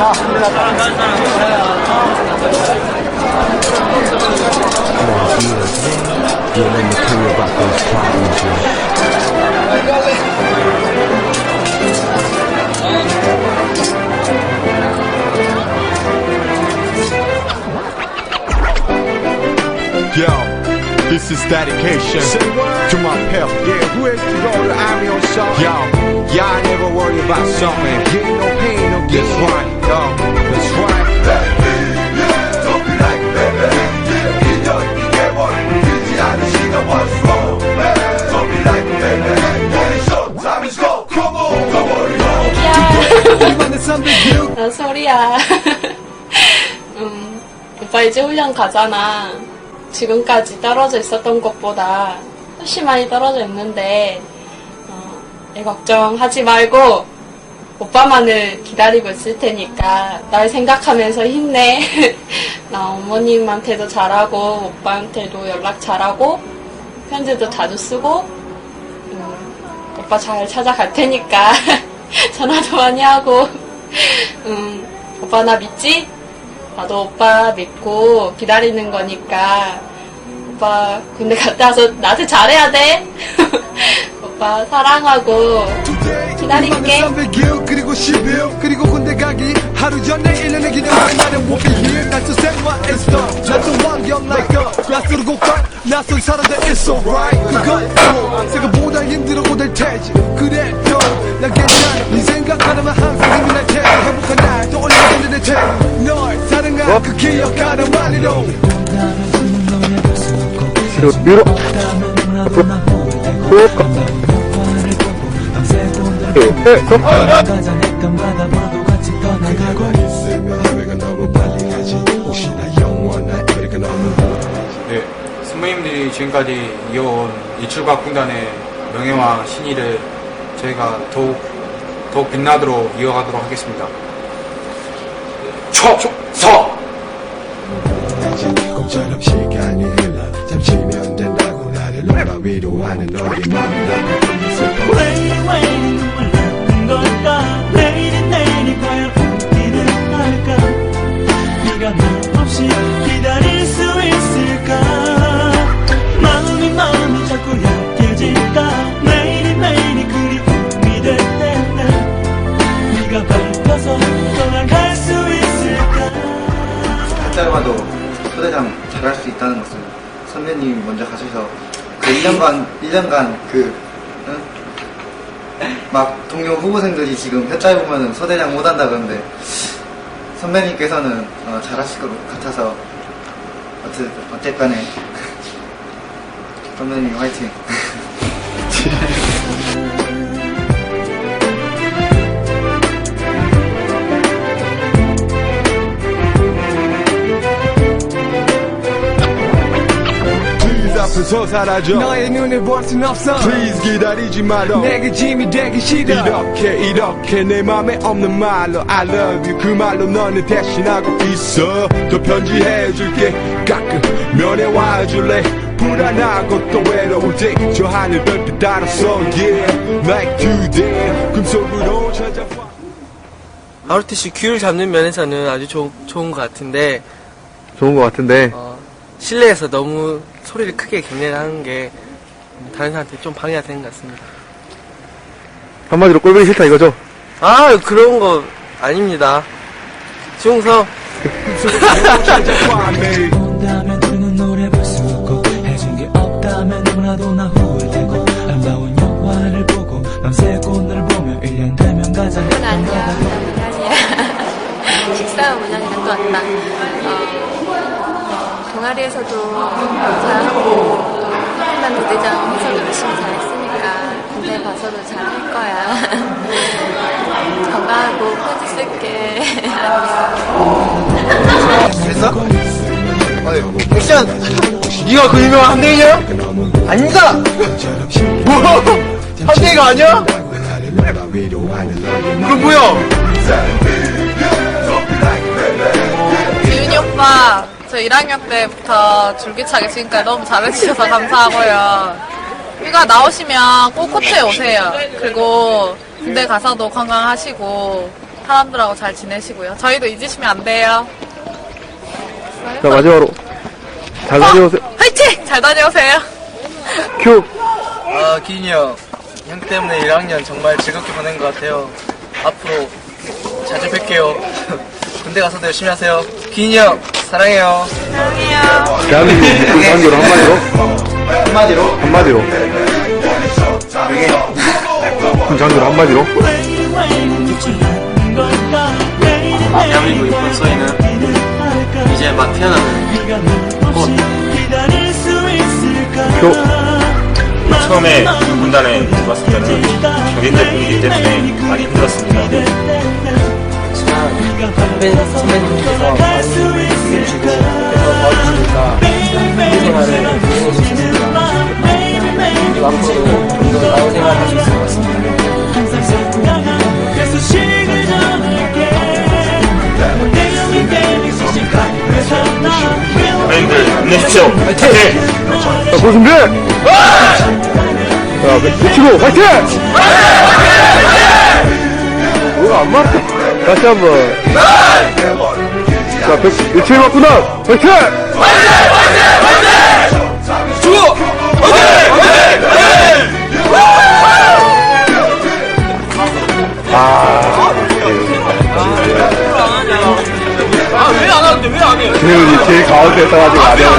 Yeah, let me tell you about those problems. Yo, this is dedication to my pal. Yeah, who has to go to army on something? Yo, y'all never worry about something. Get no pain, no That's gain. right, 난 소리야. 음, 오빠 이제 훈련 가잖아. 지금까지 떨어져 있었던 것보다 훨씬 많이 떨어져 있는데, 어, 애 걱정하지 말고, 오빠만을 기다리고 있을 테니까, 날 생각하면서 힘내. 나 어머님한테도 잘하고, 오빠한테도 연락 잘하고, 편지도 자주 쓰고, 음, 오빠 잘 찾아갈 테니까, 전화도 많이 하고, 음, 오빠 나 믿지? 나도 오빠 믿고 기다리는 거니까 오빠 군대 갔다 와서 나한테 잘해야 돼. 오빠 사랑하고 기다릴게. 300일 그리고 10일 그리고 군대 가기 하루 전에 1년의 기념일 나는 will be here 나도 생활했어 나도 환경 like a 낯설은 곳과 낯선 사람들 it's alright 그것 생각 하나만 항상 힘이 날 테니 행복한 날 떠올리게 되는 테니 널 사랑한 그 기억하는 말리로. 위로 네, 선배님들이 지금까지 이어온 이출과 군단의 명예와 신의를 저희가 더욱 더욱 빛나도록 이어가도록 하겠습니다. 초초 꿈처럼 시간이 흘러 잠시면 된다고 나를 놀아 위로하는 너의 마음 나는 슬퍼 왜, 왜 눈물 나는 걸까 내일은 내일이 과연 웃기는 걸까? 네가 나 없이 기다릴 수 잘할 수 있다는 것을 선배님이 먼저 가셔서 그 1년간 1년간 그 응? 막 동료 후보생들이 지금 혀 짧으면 소대장 못한다 그러는데 선배님께서는 어, 잘하실 것 같아서 어쨌든 어쨌간에 선배님 화이팅 앞에서 사라져. 너의 눈을 볼순 없어. Please 기다리지 말어. 내게 짐이 되기 싫어. 이렇게 이렇게 내 맘에 없는 말로 I love you. 그 말로 너는 대신하고 있어. 더 편지해줄게. 가끔 면회 와줄래? 불안하고 또 외로울 때 저 하늘 별빛 따라서 yeah like today. 금속으로 찾아와. ROTC 큐를 잡는 면에서는 아주 좋, 좋은 것 같은데 좋은 것 같은데. 어, 실내에서 너무 소리를 크게 경례를 하는 게 다른 사람한테 좀 방해가 되는 것 같습니다. 한마디로 꼴보기 싫다 이거죠? 아 그런 거 아닙니다. 중성 찾아와 매일 온다면 주는 노래 볼수 없고 해준 게 없다면 너무나도 나 후회되고 아름다운 영화를 보고 밤새 꽃을 보며 1년 되면 가장 응, 아니야. 아니야. 식사는 문양이 갔다 왔다. 어, 동아리에서도 잘하고 또 훈련 부대장에서도 열심히 잘했으니까 군대 가서도 잘할 거야. 건강하고 편지 쓸게. 됐어? 어이 액션 네가 그 유명한 한대이냐? 아닙니다! 뭐? 한대이가 아니야? 그럼 뭐야? 지윤이 오빠, 저 1학년 때부터 줄기차게 지금까지 너무 잘해주셔서 감사하고요. 휴가 나오시면 꼭 코트에 오세요. 그리고 군대 가서도 건강하시고 사람들하고 잘 지내시고요. 저희도 잊으시면 안 돼요. 자, 마지막으로. 잘 다녀오세요. 화이팅! 잘 다녀오세요. 큐! 아, 기인이 형. 형 때문에 1학년 정말 즐겁게 보낸 것 같아요. 앞으로 자주 뵐게요. 군대 가서도 열심히 하세요. 기인이 형, 사랑해요. 대한민국 육군 장교로 한마디로? 한마디로 한마디로. 육군 장교로 한마디로? 대한민국 육군 소위는 이제 막 태어나는 꽃. 큐! 처음에 군단에 들어왔을 때는 경기대 분위기 때문에 많이 힘들었습니다. 선배, 선배님께서 많이 힘주시고 그래서 도와주시니까 군 생활을 진행해 주셨습니다. 그리고 앞으로도 좀더 나은 생활 할수. 화이팅! 화이팅! 뭐가 안 맞다. 다시 한 번. 자, 백, 일칠 맞구나! 화이팅! 아, 왜 안 하는데, 왜 안 해요? 재훈이 제일 가운데 있어가지고 안 해요.